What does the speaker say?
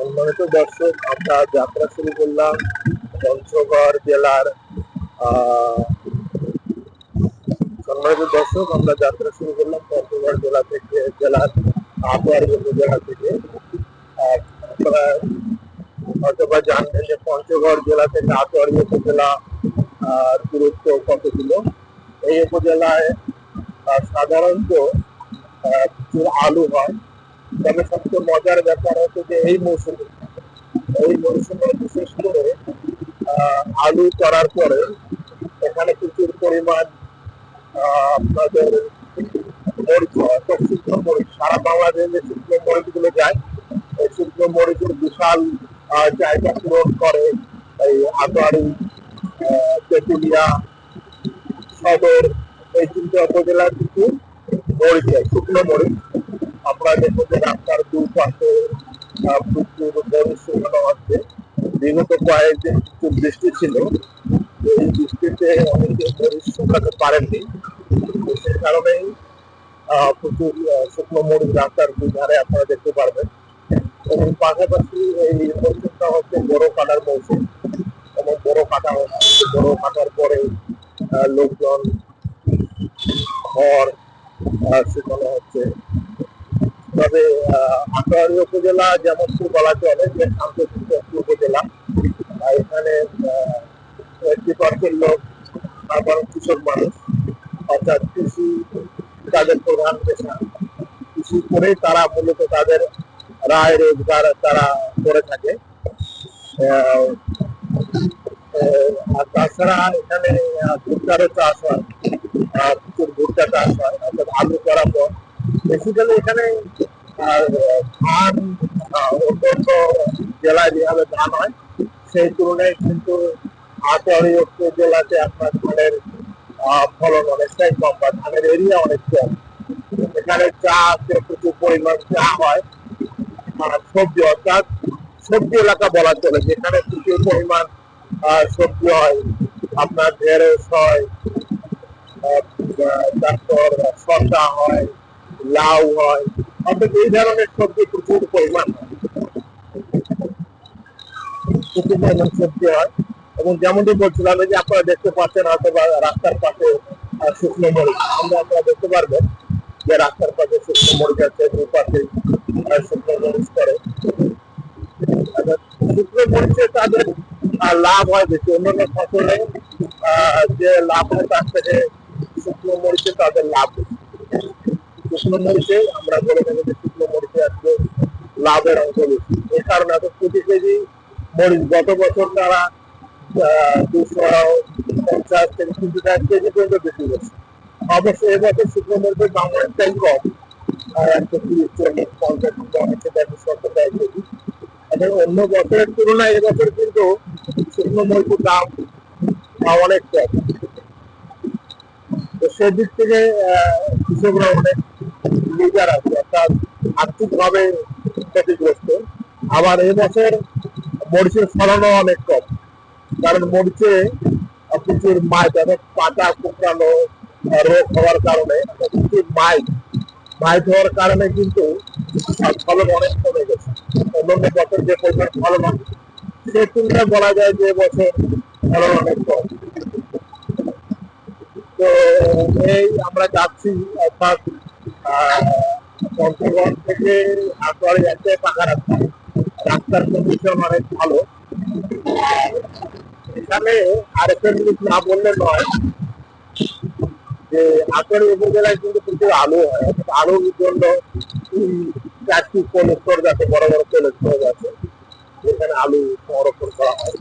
সম্মানিত দর্শক, আমরা যাত্রা শুরু করলাম পঞ্চগড় জেলার সম্মানিত দর্শক, আমরা যাত্রা শুরু করলাম পঞ্চগড় জেলা থেকে, জেলার আটোয়ারি উপজেলা থেকে। হয়তোবা জানবেন যে পঞ্চগড় জেলা থেকে আটোয়ারি উপজেলা দূরত্ব কত ছিল? এই উপজেলায় সাধারণত আলু হয়। তবে সবচেয়ে মজার ব্যাপার হচ্ছে যে এই মৌসুমে এই মৌসুমে বিশেষ করে আলু করার পরে এখানে প্রচুর পরিমাণ আপনাদের মরিচ শুকনো মরিচ। সারা বাংলাদেশে যে শুকনো মরিচগুলো যায় এই শুকনো মরিচের বিশাল জায়গা পূরণ করে এই আহ, তেঁতুলিয়া সদর এই তিনটে উপজেলার কিছু মরিচ শুকনো মরিচ। আমরা দেখব রাস্তার দুপাশে প্রচুর শুকানো হচ্ছে বিগত কয়েকদিন প্রচুর বৃষ্টি ছিল। এই বৃষ্টিতে অনেকে মরিচ শুকাতে পারেননি। সেই কারণেই প্রচুর শুকনো মরিচ রাস্তার দুই ধারে আপনারা দেখতে পারবেন। এবং পাশাপাশি এই মৌসুমটা হচ্ছে বড় কাটার মৌসুম। এবং বড় কাটা হচ্ছে বড় কাটার পরে লোকজন আহ, শুকানো হচ্ছে তবে আটোয়ারি উপজেলা যেমন বলা চলে, যে শান্তশিষ্ট উপজেলা এখানে পার্সেন্ট লোক সাধারণ কৃষক মানুষ, অর্থাৎ কৃষি তাদের প্রধান পেশা। কৃষি করেই তারা মূলত তাদের রায় রোজগার তারা করে থাকে। আর তাছাড়া এখানে ভুট্টারও চাষ হয় প্রচুর ভুট্টা চাষ হয়, অর্থাৎ আলু করার পর বেসিক্যালি এখানে ধান অন্যান্য জেলায় যেভাবে ধান হয়, সেই তুলনায় কিন্তু আটোয়ারি জেলাতে আপনার ধানের ফলন অনেকটাই কম বা ধানের এরিয়া অনেক কম। এখানে চা প্রচুর পরিমাণ চা হয়, আর সবজি অর্থাৎ সবজি এলাকা বলা চলে, যেখানে প্রচুর পরিমাণ সবজি হয়। আপনার ঢেঁড়স হয় তারপর শসা হয় লাউ হয়। অর্থাৎ এই ধরনের সবজি প্রচুর পরিমাণ প্রচুর পরিমাণ সবজি হয়। এবং যেমনটি বলছিলাম যে আপনারা দেখতে পাচ্ছেন হয়তো বা রাস্তার পাশে শুকনো মরিচ। আমরা আপনারা দেখতে পারবেন যে রাস্তার পাশে শুকনো মরিচ আছে দুপাশে শুকনো মরিচ করে শুকনো মরিচে তাদের লাভ হয় বেশি। অন্যান্য ফসলে যে লাভ হয় তার থেকে শুকনো মরিচে তাদের লাভ বেশি। শুকনো মরিচে আমরা বলে থাকি যে শুকনো মরিচে আজকে লাভের অঙ্ক বেশি। এই কারণে প্রতি কেজি মরিচ গত বছর তারা দুশো পঞ্চাশ থেকে তিনশো টাকা কেজি পর্যন্ত বিক্রি অবশ্য এবছর শুকনো মরিচের দাম অনেকটাই কম। একশো তিরিশ চল্লিশ পঞ্চাশ অনেকটা টাকা সত্তর টাকা কেজি। অন্য বছরের তুলনায় এবছর কিন্তু শুকনো মরিচের দাম অনেক কম। তো সেদিক থেকে কৃষকরা অনেক লিজার আছে, অর্থাৎ আর্থিকভাবে ক্ষতিগ্রস্ত। আবার এবছর মরিচের ফলনও অনেক কম। কারণ মরিচে প্রচুর মাইট অর্থাৎ পাতা কুকড়ানো রোগ হওয়ার কারণে প্রচুর মাইট মাইট হওয়ার কারণে কিন্তু ফলন অনেক কমে গেছে। অন্যান্য বছর যে পরিমাণ ফলন হয় সে তুলনায় বলা যায় যে এবছর ফলন অনেক কম। তো এই আমরা যাচ্ছি, অর্থাৎ পঞ্চগড় থেকে আটোয়ারি যাচ্ছে পাকা রাস্তা রাস্তার কন্ডিশন অনেক ভালো। এখানে আরেকটা জিনিস না বললে নয় যে আটোয়ারি উপজেলায় কিন্তু প্রচুর আলু হয়। আলুর জন্য চারটি কোল্ড স্টোর আছে বড় বড় কোল্ড স্টোর আছে যেখানে আলু সংরক্ষণ করা হয়।